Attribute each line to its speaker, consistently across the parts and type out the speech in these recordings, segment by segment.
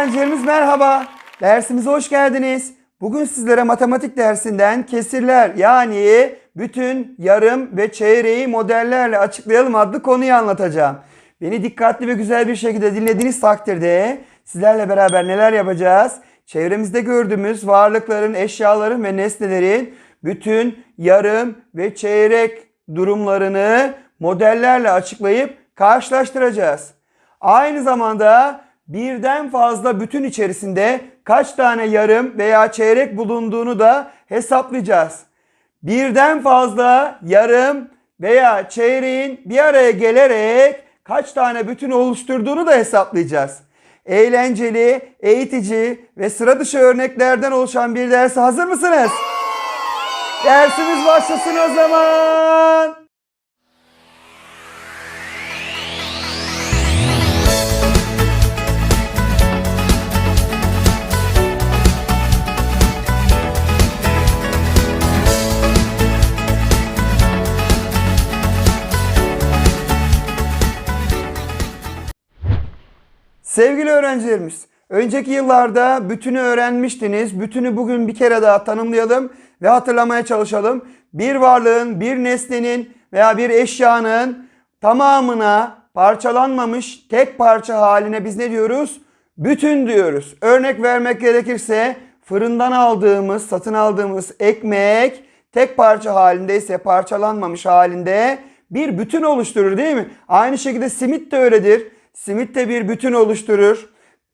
Speaker 1: Öğrencilerimiz merhaba. Dersimize hoş geldiniz. Bugün sizlere matematik dersinden kesirler yani bütün, yarım ve çeyreği modellerle açıklayalım adlı konuyu anlatacağım. Beni dikkatli ve güzel bir şekilde dinlediğiniz takdirde sizlerle beraber neler yapacağız? Çevremizde gördüğümüz varlıkların, eşyaların ve nesnelerin bütün, yarım ve çeyrek durumlarını modellerle açıklayıp karşılaştıracağız. Aynı zamanda birden fazla bütün içerisinde kaç tane yarım veya çeyrek bulunduğunu da hesaplayacağız. Birden fazla yarım veya çeyreğin bir araya gelerek kaç tane bütün oluşturduğunu da hesaplayacağız. Eğlenceli, eğitici ve sıra dışı örneklerden oluşan bir derse hazır mısınız? Dersimiz başlasın o zaman. Sevgili öğrencilerimiz, önceki yıllarda bütünü öğrenmiştiniz. Bütünü bugün bir kere daha tanımlayalım ve hatırlamaya çalışalım. Bir varlığın, bir nesnenin veya bir eşyanın tamamına parçalanmamış tek parça haline biz ne diyoruz? Bütün diyoruz. Örnek vermek gerekirse fırından aldığımız, satın aldığımız ekmek tek parça halindeyse parçalanmamış halinde bir bütün oluşturur değil mi? Aynı şekilde simit de öyledir. Simit de bir bütün oluşturur.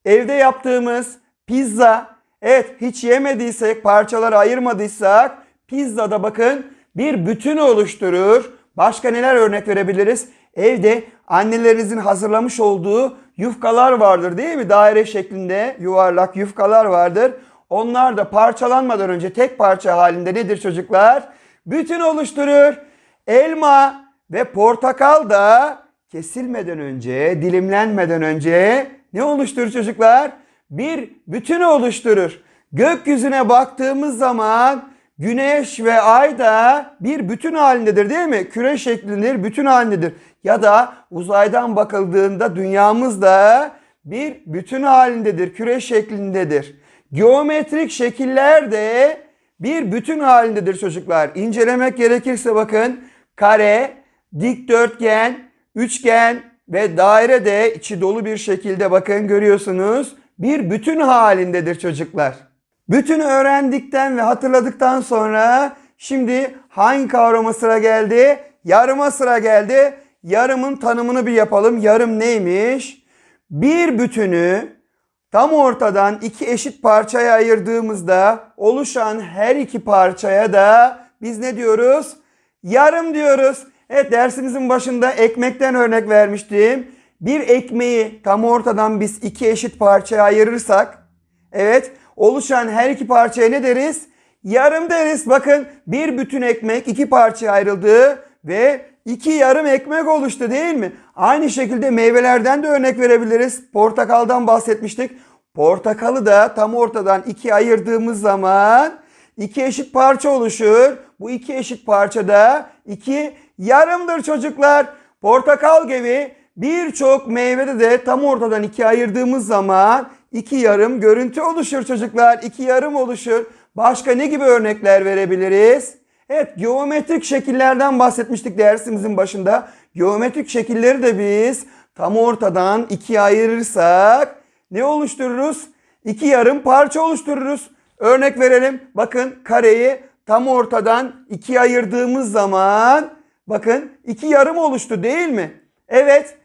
Speaker 1: Evde yaptığımız pizza, evet hiç yemediysek, parçaları ayırmadıysak pizza da bakın bir bütün oluşturur. Başka neler örnek verebiliriz? Evde annelerinizin hazırlamış olduğu yufkalar vardır değil mi? Daire şeklinde yuvarlak yufkalar vardır. Onlar da parçalanmadan önce tek parça halinde nedir çocuklar? Bütün oluşturur. Elma ve portakal da kesilmeden önce, dilimlenmeden önce ne oluşturur çocuklar? Bir bütün oluşturur. Gökyüzüne baktığımız zaman güneş ve ay da bir bütün halindedir değil mi? Küre şeklindedir, bütün halindedir. Ya da uzaydan bakıldığında dünyamız da bir bütün halindedir, küre şeklindedir. Geometrik şekiller de bir bütün halindedir çocuklar. İncelemek gerekirse bakın kare, dikdörtgen, üçgen ve daire de içi dolu bir şekilde bakın görüyorsunuz. Bir bütün halindedir çocuklar. Bütünü öğrendikten ve hatırladıktan sonra şimdi hangi kavrama sıra geldi? Yarıma sıra geldi. Yarımın tanımını bir yapalım. Yarım neymiş? Bir bütünü tam ortadan iki eşit parçaya ayırdığımızda oluşan her iki parçaya da biz ne diyoruz? Yarım diyoruz. Evet dersimizin başında ekmekten örnek vermiştim. Bir ekmeği tam ortadan biz iki eşit parçaya ayırırsak evet oluşan her iki parçaya ne deriz? Yarım deriz. Bakın bir bütün ekmek iki parçaya ayrıldı ve iki yarım ekmek oluştu değil mi? Aynı şekilde meyvelerden de örnek verebiliriz. Portakaldan bahsetmiştik. Portakalı da tam ortadan ikiye ayırdığımız zaman iki eşit parça oluşur. Bu iki eşit parçada iki yarımdır çocuklar. Portakal gibi birçok meyvede de tam ortadan ikiye ayırdığımız zaman iki yarım görüntü oluşur çocuklar. İki yarım oluşur. Başka ne gibi örnekler verebiliriz? Evet geometrik şekillerden bahsetmiştik dersimizin başında. Geometrik şekilleri de biz tam ortadan ikiye ayırırsak ne oluştururuz? İki yarım parça oluştururuz. Örnek verelim. Bakın kareyi tam ortadan ikiye ayırdığımız zaman bakın iki yarım oluştu değil mi? Evet.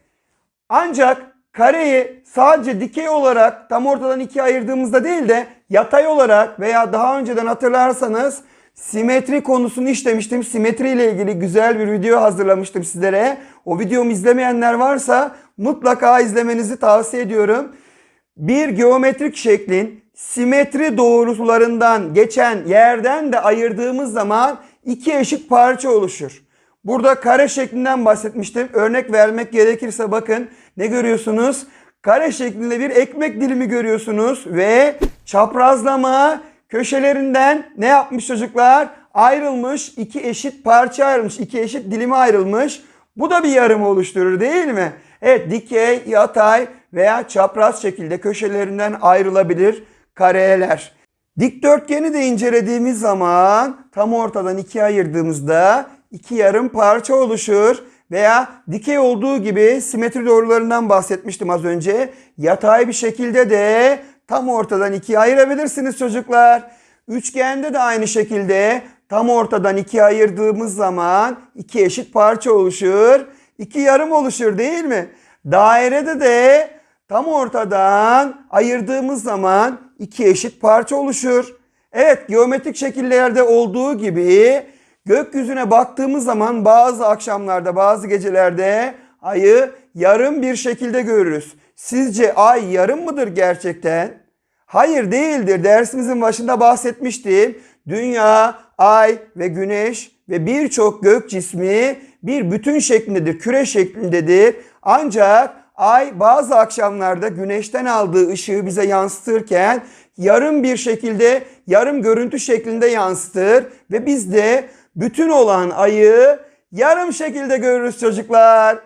Speaker 1: Ancak kareyi sadece dikey olarak tam ortadan ikiye ayırdığımızda değil de yatay olarak veya daha önceden hatırlarsanız simetri konusunu işlemiştim. Simetri ile ilgili güzel bir video hazırlamıştım sizlere. O videomu izlemeyenler varsa mutlaka izlemenizi tavsiye ediyorum. Bir geometrik şeklin simetri doğrularından geçen yerden de ayırdığımız zaman iki eşit parça oluşur. Burada kare şeklinden bahsetmiştim. Örnek vermek gerekirse bakın ne görüyorsunuz? Kare şeklinde bir ekmek dilimi görüyorsunuz ve çaprazlama köşelerinden ne yapmış çocuklar? Ayrılmış, iki eşit parça ayrılmış, iki eşit dilime ayrılmış. Bu da bir yarım oluşturur değil mi? Evet dikey, yatay veya çapraz şekilde köşelerinden ayrılabilir kareler. Dikdörtgeni de incelediğimiz zaman tam ortadan ikiye ayırdığımızda iki yarım parça oluşur veya dikey olduğu gibi simetri doğrularından bahsetmiştim az önce. Yatay bir şekilde de tam ortadan ikiye ayırabilirsiniz çocuklar. Üçgende de aynı şekilde tam ortadan ikiye ayırdığımız zaman iki eşit parça oluşur. iki yarım oluşur değil mi? Dairede de tam ortadan ayırdığımız zaman iki eşit parça oluşur. Evet geometrik şekillerde olduğu gibi gökyüzüne baktığımız zaman bazı akşamlarda bazı gecelerde ayı yarım bir şekilde görürüz. Sizce ay yarım mıdır gerçekten? Hayır değildir. Dersimizin başında bahsetmiştim. Dünya, ay ve güneş ve birçok gök cismi bir bütün şeklindedir, küre şeklindedir. Ancak ay bazı akşamlarda güneşten aldığı ışığı bize yansıtırken yarım bir şekilde, yarım görüntü şeklinde yansıtır ve biz de bütün olan ayı yarım şekilde görürüz çocuklar.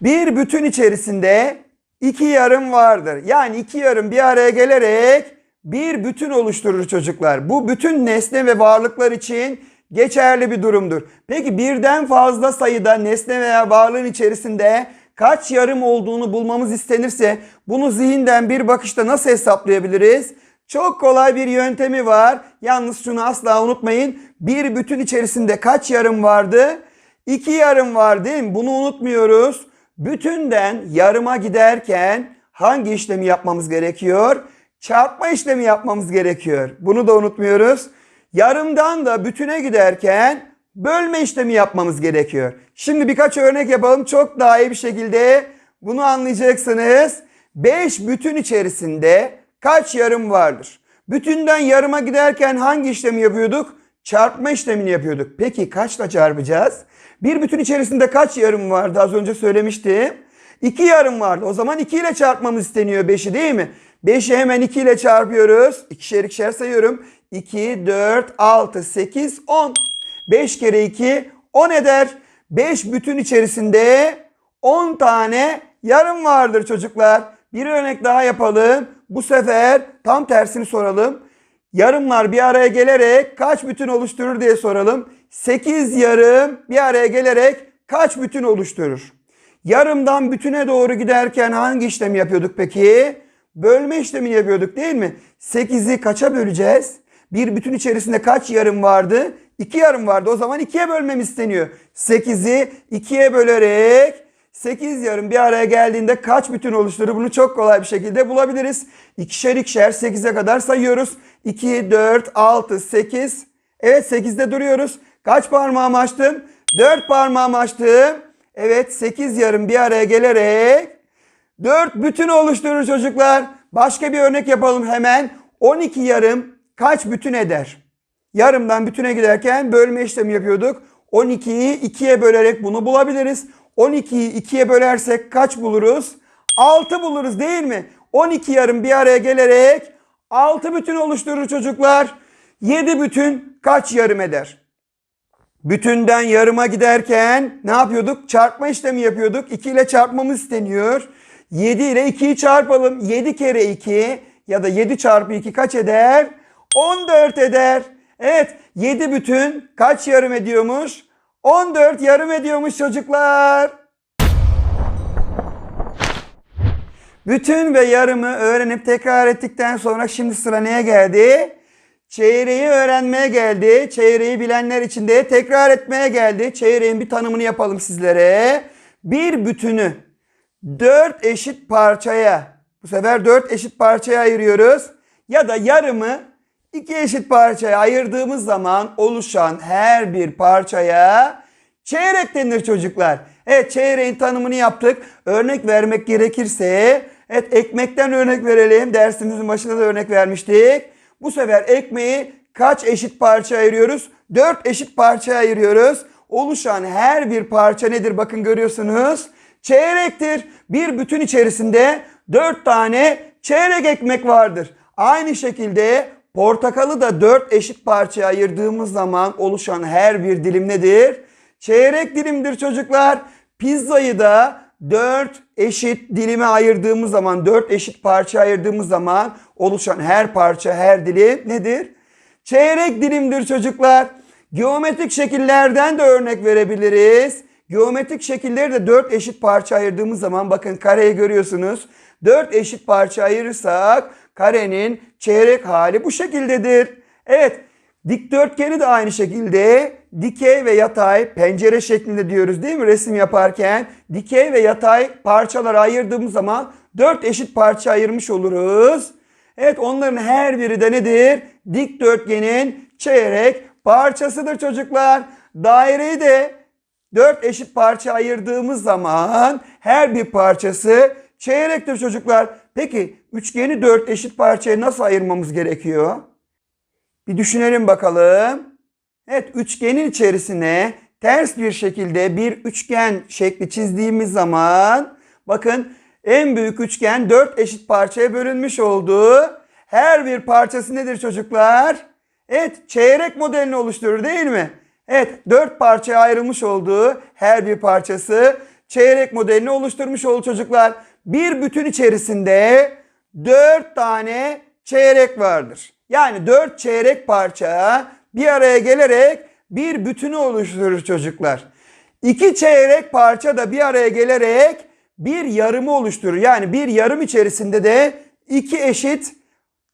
Speaker 1: Bir bütün içerisinde iki yarım vardır. Yani iki yarım bir araya gelerek bir bütün oluşturur çocuklar. Bu bütün nesne ve varlıklar için geçerli bir durumdur. Peki birden fazla sayıda nesne veya varlığın içerisinde kaç yarım olduğunu bulmamız istenirse bunu zihinden bir bakışta nasıl hesaplayabiliriz? Çok kolay bir yöntemi var. Yalnız şunu asla unutmayın. Bir bütün içerisinde kaç yarım vardı? İki yarım var değil mi? Bunu unutmuyoruz. Bütünden yarıma giderken hangi işlemi yapmamız gerekiyor? Çarpma işlemi yapmamız gerekiyor. Bunu da unutmuyoruz. Yarımdan da bütüne giderken bölme işlemi yapmamız gerekiyor. Şimdi birkaç örnek yapalım. Çok daha iyi bir şekilde bunu anlayacaksınız. 5 bütün içerisinde kaç yarım vardır? Bütünden yarıma giderken hangi işlemi yapıyorduk? Çarpma işlemini yapıyorduk. Peki kaçla çarpacağız? Bir bütün içerisinde kaç yarım vardı? Az önce söylemiştim. 2 yarım vardı. O zaman 2 ile çarpmamız isteniyor 5'i değil mi? 5'i hemen 2 ile çarpıyoruz. İkişer ikişer sayıyorum. 2, 4, 6, 8, 10. 5 kere 2 10 eder. 5 bütün içerisinde 10 tane yarım vardır çocuklar. Bir örnek daha yapalım. Bu sefer tam tersini soralım. Yarımlar bir araya gelerek kaç bütün oluşturur diye soralım. 8 yarım bir araya gelerek kaç bütün oluşturur? Yarımdan bütüne doğru giderken hangi işlemi yapıyorduk peki? Bölme işlemi yapıyorduk değil mi? 8'i kaça böleceğiz? Bir bütün içerisinde kaç yarım vardı? 2 yarım vardı. O zaman 2'ye bölmem isteniyor. 8'i 2'ye bölerek 8 yarım bir araya geldiğinde kaç bütün oluşturur? Bunu çok kolay bir şekilde bulabiliriz. İkişer ikişer 8'e kadar sayıyoruz. 2, 4, 6, 8. Evet 8'de duruyoruz. Kaç parmağım açtım? 4 parmağım açtım. Evet 8 yarım bir araya gelerek 4 bütün oluşturur çocuklar. Başka bir örnek yapalım hemen. 12 yarım kaç bütün eder? Yarımdan bütüne giderken bölme işlemi yapıyorduk. 12'yi 2'ye bölerek bunu bulabiliriz. 12'yi 2'ye bölersek kaç buluruz? 6 buluruz değil mi? 12 yarım bir araya gelerek 6 bütün oluşturur çocuklar. 7 bütün kaç yarım eder? Bütünden yarıma giderken ne yapıyorduk? Çarpma işlemi yapıyorduk. 2 ile çarpmamız isteniyor. 7 ile 2'yi çarpalım. 7 kere 2 ya da 7 çarpı 2 kaç eder? 14 eder. Evet 7 bütün kaç yarım ediyormuş? 14 yarım ediyormuş çocuklar. Bütün ve yarımı öğrenip tekrar ettikten sonra şimdi sıra neye geldi? Çeyreği öğrenmeye geldi. Çeyreği bilenler için de tekrar etmeye geldi. Çeyreğin bir tanımını yapalım sizlere. Bir bütünü dört eşit parçaya, bu sefer dört eşit parçaya ayırıyoruz. Ya da yarımı iki eşit parçaya ayırdığımız zaman oluşan her bir parçaya çeyrek denir çocuklar. Evet çeyreğin tanımını yaptık. Örnek vermek gerekirse, evet ekmekten örnek verelim. Dersimizin başında da örnek vermiştik. Bu sefer ekmeği kaç eşit parça ayırıyoruz? 4 eşit parça ayırıyoruz. Oluşan her bir parça nedir? Bakın görüyorsunuz. Çeyrektir. Bir bütün içerisinde 4 tane çeyrek ekmek vardır. Aynı şekilde portakalı da 4 eşit parçaya ayırdığımız zaman oluşan her bir dilim nedir? çeyrek dilimdir çocuklar. Pizzayı da 4 eşit dilime ayırdığımız zaman, 4 eşit parça ayırdığımız zaman oluşan her parça, her dilim nedir? Çeyrek dilimdir çocuklar. Geometrik şekillerden de örnek verebiliriz. Geometrik şekilleri de 4 eşit parça ayırdığımız zaman bakın kareyi görüyorsunuz. 4 eşit parça ayırırsak karenin çeyrek hali bu şekildedir. Evet dikdörtgeni de aynı şekilde dikey ve yatay pencere şeklinde diyoruz değil mi resim yaparken? Dikey ve yatay parçalara ayırdığımız zaman 4 eşit parça ayırmış oluruz. Evet onların her biri de nedir? Dikdörtgenin çeyrek parçasıdır çocuklar. Daireyi de 4 eşit parça ayırdığımız zaman her bir parçası çeyrektir çocuklar. Peki üçgeni 4 eşit parçaya nasıl ayırmamız gerekiyor? Bir düşünelim bakalım. Evet üçgenin içerisine ters bir şekilde bir üçgen şekli çizdiğimiz zaman bakın en büyük üçgen 4 eşit parçaya bölünmüş oldu. Her bir parçası nedir çocuklar? Evet çeyrek modelini oluşturur değil mi? Evet dört parçaya ayrılmış olduğu her bir parçası çeyrek modelini oluşturmuş oldu çocuklar. Bir bütün içerisinde dört tane çeyrek vardır. Yani dört çeyrek parça bir araya gelerek bir bütünü oluşturur çocuklar. İki çeyrek parça da bir araya gelerek bir yarımı oluşturur. Yani bir yarım içerisinde de iki eşit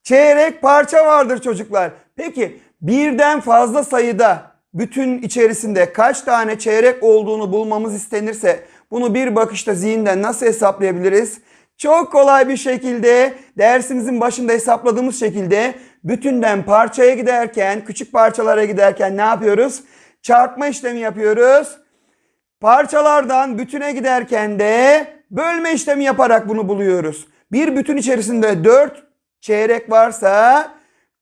Speaker 1: çeyrek parça vardır çocuklar. Peki birden fazla sayıda bütün içerisinde kaç tane çeyrek olduğunu bulmamız istenirse bunu bir bakışta zihinden nasıl hesaplayabiliriz? Çok kolay bir şekilde dersimizin başında hesapladığımız şekilde bütünden parçaya giderken, küçük parçalara giderken ne yapıyoruz? Çarpma işlemi yapıyoruz. Parçalardan bütüne giderken de bölme işlemi yaparak bunu buluyoruz. Bir bütün içerisinde 4 çeyrek varsa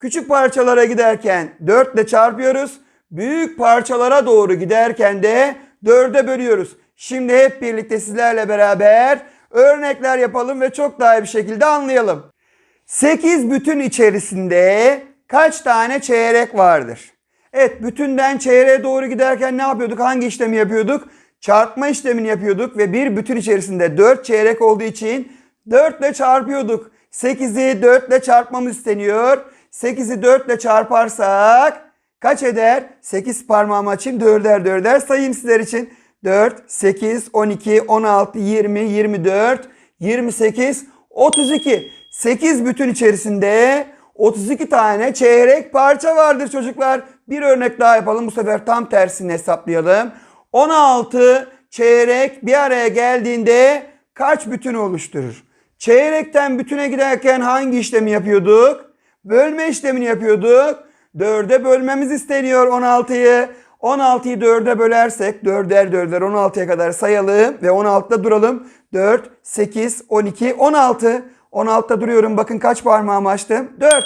Speaker 1: küçük parçalara giderken 4 ile çarpıyoruz. Büyük parçalara doğru giderken de 4'e bölüyoruz. Şimdi hep birlikte sizlerle beraber örnekler yapalım ve çok daha iyi bir şekilde anlayalım. 8 bütün içerisinde kaç tane çeyrek vardır? Evet bütünden çeyreğe doğru giderken ne yapıyorduk? Hangi işlemi yapıyorduk? Çarpma işlemini yapıyorduk ve bir bütün içerisinde 4 çeyrek olduğu için 4 ile çarpıyorduk. 8'i 4 ile çarpmamız isteniyor. 8'i 4 ile çarparsak kaç eder? 8 parmağımı açayım 4'er 4'er sayayım sizler için. 4, 8, 12, 16, 20, 24, 28, 32. 8 bütün içerisinde 32 tane çeyrek parça vardır çocuklar. Bir örnek daha yapalım. Bu sefer tam tersini hesaplayalım. 16 çeyrek bir araya geldiğinde kaç bütün oluşturur? Çeyrekten bütüne giderken hangi işlemi yapıyorduk? Bölme işlemini yapıyorduk. 4'e bölmemiz isteniyor 16'yı. 16'yı 4'e bölersek 4'er 4'er 16'ya kadar sayalım ve 16'da duralım. 4, 8, 12, 16. 16'da duruyorum. Bakın kaç parmağımı açtım? 4.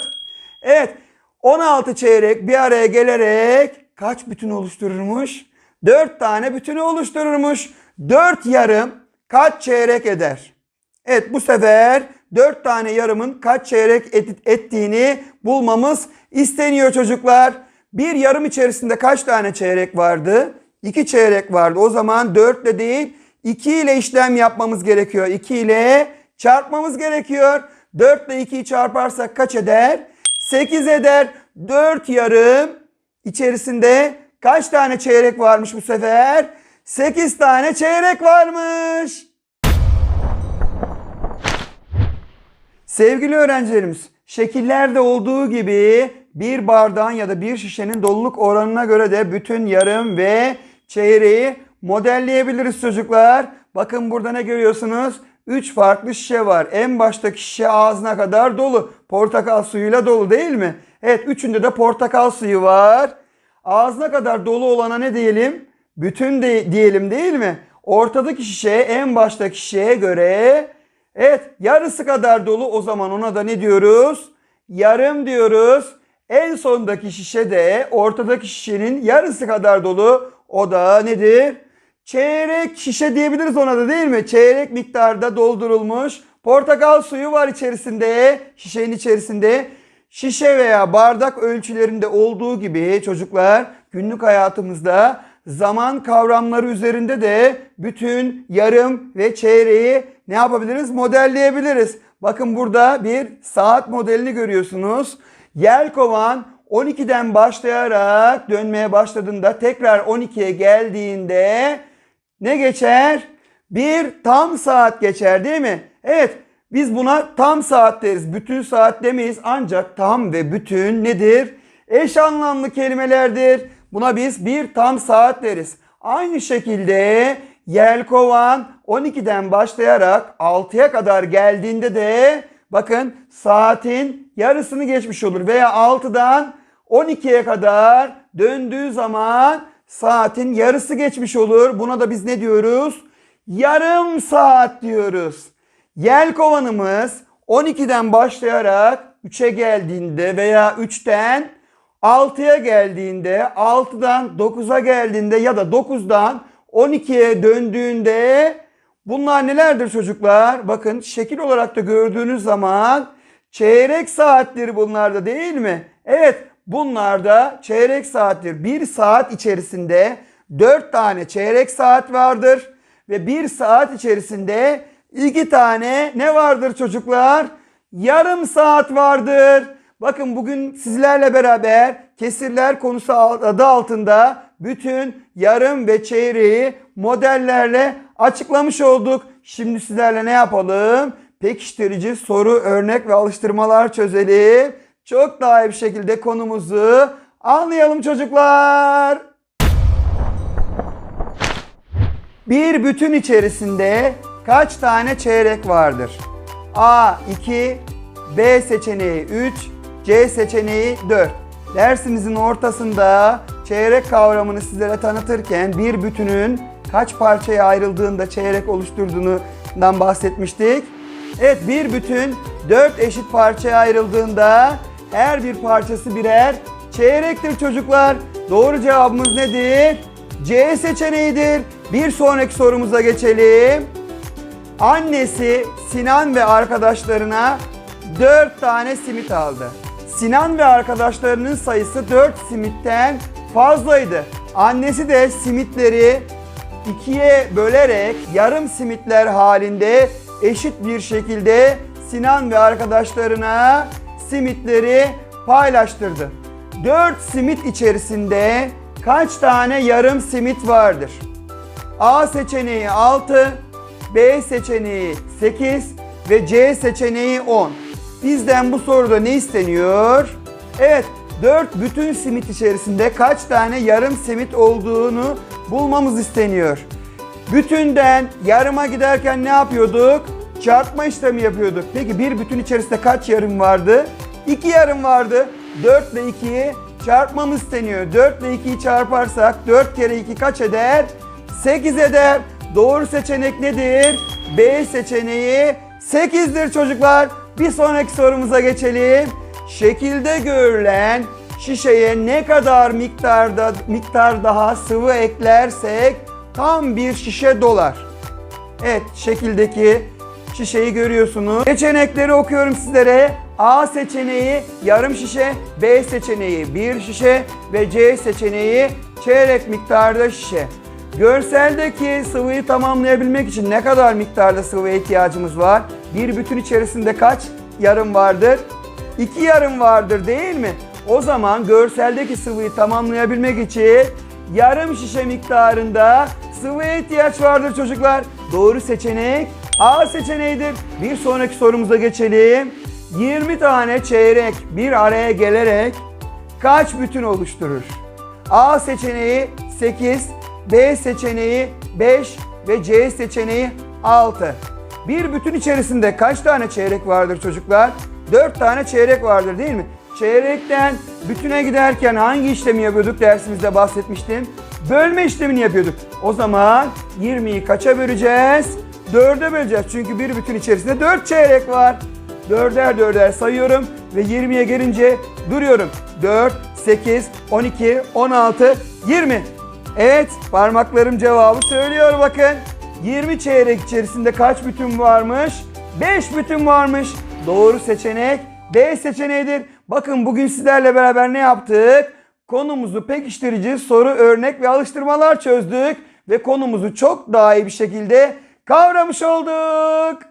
Speaker 1: Evet. 16 çeyrek bir araya gelerek kaç bütün oluştururmuş? 4 tane bütünü oluştururmuş. 4 yarım kaç çeyrek eder? Evet bu sefer 4 tane yarımın kaç çeyrek et- ettiğini bulmamız isteniyor çocuklar. Bir yarım içerisinde kaç tane çeyrek vardı? 2 çeyrek vardı. O zaman 4 ile değil 2 ile işlem yapmamız gerekiyor. 2 ile çarpmamız gerekiyor. 4 ile 2'yi çarparsak kaç eder? 8 eder. 4 yarım içerisinde kaç tane çeyrek varmış bu sefer? 8 tane çeyrek varmış. Sevgili öğrencilerimiz, şekillerde olduğu gibi bir bardağın ya da bir şişenin doluluk oranına göre de bütün yarım ve çeyreği modelleyebiliriz çocuklar. Bakın burada ne görüyorsunuz? 3 farklı şişe var. En baştaki şişe ağzına kadar dolu. Portakal suyuyla dolu değil mi? Evet üçünde de portakal suyu var. Ağzına kadar dolu olana ne diyelim? Bütün de diyelim değil mi? Ortadaki şişe en baştaki şişeye göre evet yarısı kadar dolu o zaman ona da ne diyoruz? Yarım diyoruz. En sondaki şişe de ortadaki şişenin yarısı kadar dolu. O da nedir? Çeyrek şişe diyebiliriz ona da değil mi? Çeyrek miktarda doldurulmuş portakal suyu var içerisinde, şişenin içerisinde. Şişe veya bardak ölçülerinde olduğu gibi çocuklar günlük hayatımızda zaman kavramları üzerinde de bütün yarım ve çeyreği ne yapabiliriz? Modelleyebiliriz. Bakın burada bir saat modelini görüyorsunuz. Yelkovan 12'den başlayarak dönmeye başladığında tekrar 12'ye geldiğinde ne geçer? Bir tam saat geçer değil mi? Evet biz buna tam saat deriz. Bütün saat demeyiz ancak tam ve bütün nedir? Eş anlamlı kelimelerdir. Buna biz bir tam saat deriz. Aynı şekilde Yelkovan 12'den başlayarak 6'ya kadar geldiğinde de bakın saatin yarısını geçmiş olur. Veya 6'dan 12'ye kadar döndüğü zaman saatin yarısı geçmiş olur. Buna da biz ne diyoruz? Yarım saat diyoruz. Yelkovanımız 12'den başlayarak 3'e geldiğinde veya 3'ten 6'ya geldiğinde, 6'dan 9'a geldiğinde ya da 9'dan 12'ye döndüğünde bunlar nelerdir çocuklar? Bakın şekil olarak da gördüğünüz zaman çeyrek saattir bunlar da değil mi? Evet bunlar da çeyrek saattir. Bir saat içerisinde 4 tane çeyrek saat vardır ve bir saat içerisinde iki tane ne vardır çocuklar? Yarım saat vardır. Bakın bugün sizlerle beraber kesirler konusu adı altında bütün yarım ve çeyreği modellerle açıklamış olduk. Şimdi sizlerle ne yapalım? Pekiştirici soru, örnek ve alıştırmalar çözelim. Çok daha iyi bir şekilde konumuzu anlayalım çocuklar. Bir bütün içerisinde kaç tane çeyrek vardır? A 2, B seçeneği 3, C seçeneği 4. Dersimizin ortasında çeyrek kavramını sizlere tanıtırken bir bütünün kaç parçaya ayrıldığında çeyrek oluşturduğundan bahsetmiştik. Evet bir bütün 4 eşit parçaya ayrıldığında her bir parçası birer çeyrektir çocuklar. Doğru cevabımız nedir? C seçeneğidir. Bir sonraki sorumuza geçelim. Annesi Sinan ve arkadaşlarına 4 tane simit aldı. Sinan ve arkadaşlarının sayısı 4 simitten fazlaydı. Annesi de simitleri ikiye bölerek yarım simitler halinde eşit bir şekilde Sinan ve arkadaşlarına simitleri paylaştırdı. 4 simit içerisinde kaç tane yarım simit vardır? A seçeneği 6, B seçeneği 8 ve C seçeneği 10. Bizden bu soruda ne isteniyor? Evet, 4 bütün simit içerisinde kaç tane yarım simit olduğunu bulmamız isteniyor. Bütünden yarıma giderken ne yapıyorduk? Çarpma işlemi yapıyorduk. Peki bir bütün içerisinde kaç yarım vardı? 2 yarım vardı. 4 ile 2'yi çarpmamız isteniyor. 4 ile 2'yi çarparsak 4 kere 2 kaç eder? 8 eder. Doğru seçenek nedir? B seçeneği 8'dir çocuklar. Bir sonraki sorumuza geçelim. Şekilde görülen şişeye ne kadar miktarda miktar daha sıvı eklersek tam bir şişe dolar. Evet şekildeki şişeyi görüyorsunuz. Seçenekleri okuyorum sizlere. A seçeneği yarım şişe, B seçeneği bir şişe ve C seçeneği çeyrek miktarda şişe. Görseldeki sıvıyı tamamlayabilmek için ne kadar miktarda sıvıya ihtiyacımız var? Bir bütün içerisinde kaç yarım vardır? İki yarım vardır değil mi? O zaman görseldeki sıvıyı tamamlayabilmek için yarım şişe miktarında sıvıya ihtiyaç vardır çocuklar. Doğru seçenek A seçeneğidir. Bir sonraki sorumuza geçelim. 20 tane çeyrek bir araya gelerek kaç bütün oluşturur? A seçeneği 8, B seçeneği 5 ve C seçeneği 6. Bir bütün içerisinde kaç tane çeyrek vardır çocuklar? 4 tane çeyrek vardır değil mi? Çeyrekten bütüne giderken hangi işlemi yapıyorduk dersimizde bahsetmiştim. Bölme işlemini yapıyorduk. O zaman 20'yi kaça böleceğiz? 4'e böleceğiz. Çünkü bir bütün içerisinde 4 çeyrek var. Dörder dörder sayıyorum ve 20'ye gelince duruyorum. 4, 8, 12, 16, 20. Evet parmaklarım cevabı söylüyor bakın. 20 çeyrek içerisinde kaç bütün varmış? 5 bütün varmış. Doğru seçenek B seçeneğidir. Bakın bugün sizlerle beraber ne yaptık? konumuzu pekiştirici soru, örnek ve alıştırmalar çözdük ve konumuzu çok daha iyi bir şekilde kavramış olduk.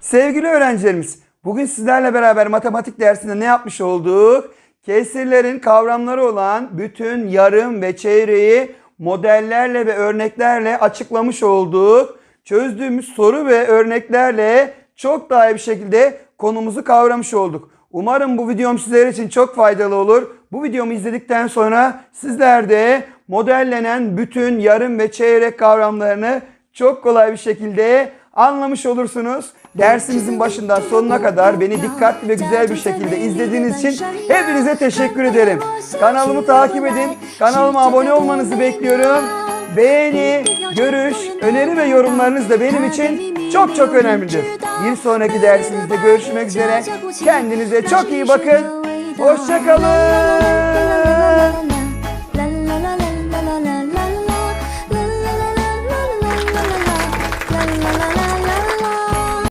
Speaker 1: Sevgili öğrencilerimiz, bugün sizlerle beraber matematik dersinde ne yapmış olduk? Kesirlerin kavramları olan bütün yarım ve çeyreği modellerle ve örneklerle açıklamış olduk. Çözdüğümüz soru ve örneklerle çok daha iyi bir şekilde konumuzu kavramış olduk. Umarım bu videom sizler için çok faydalı olur. Bu videomu izledikten sonra sizler de modellenen bütün yarım ve çeyrek kavramlarını çok kolay bir şekilde anlamış olursunuz. Dersimizin başından sonuna kadar beni dikkatli ve güzel bir şekilde izlediğiniz için hepinize teşekkür ederim. Kanalımı takip edin. Kanalıma abone olmanızı bekliyorum. Beğeni, görüş, öneri ve yorumlarınız da benim için çok çok önemlidir. Bir sonraki dersimizde görüşmek üzere. Kendinize çok iyi bakın. Hoşçakalın.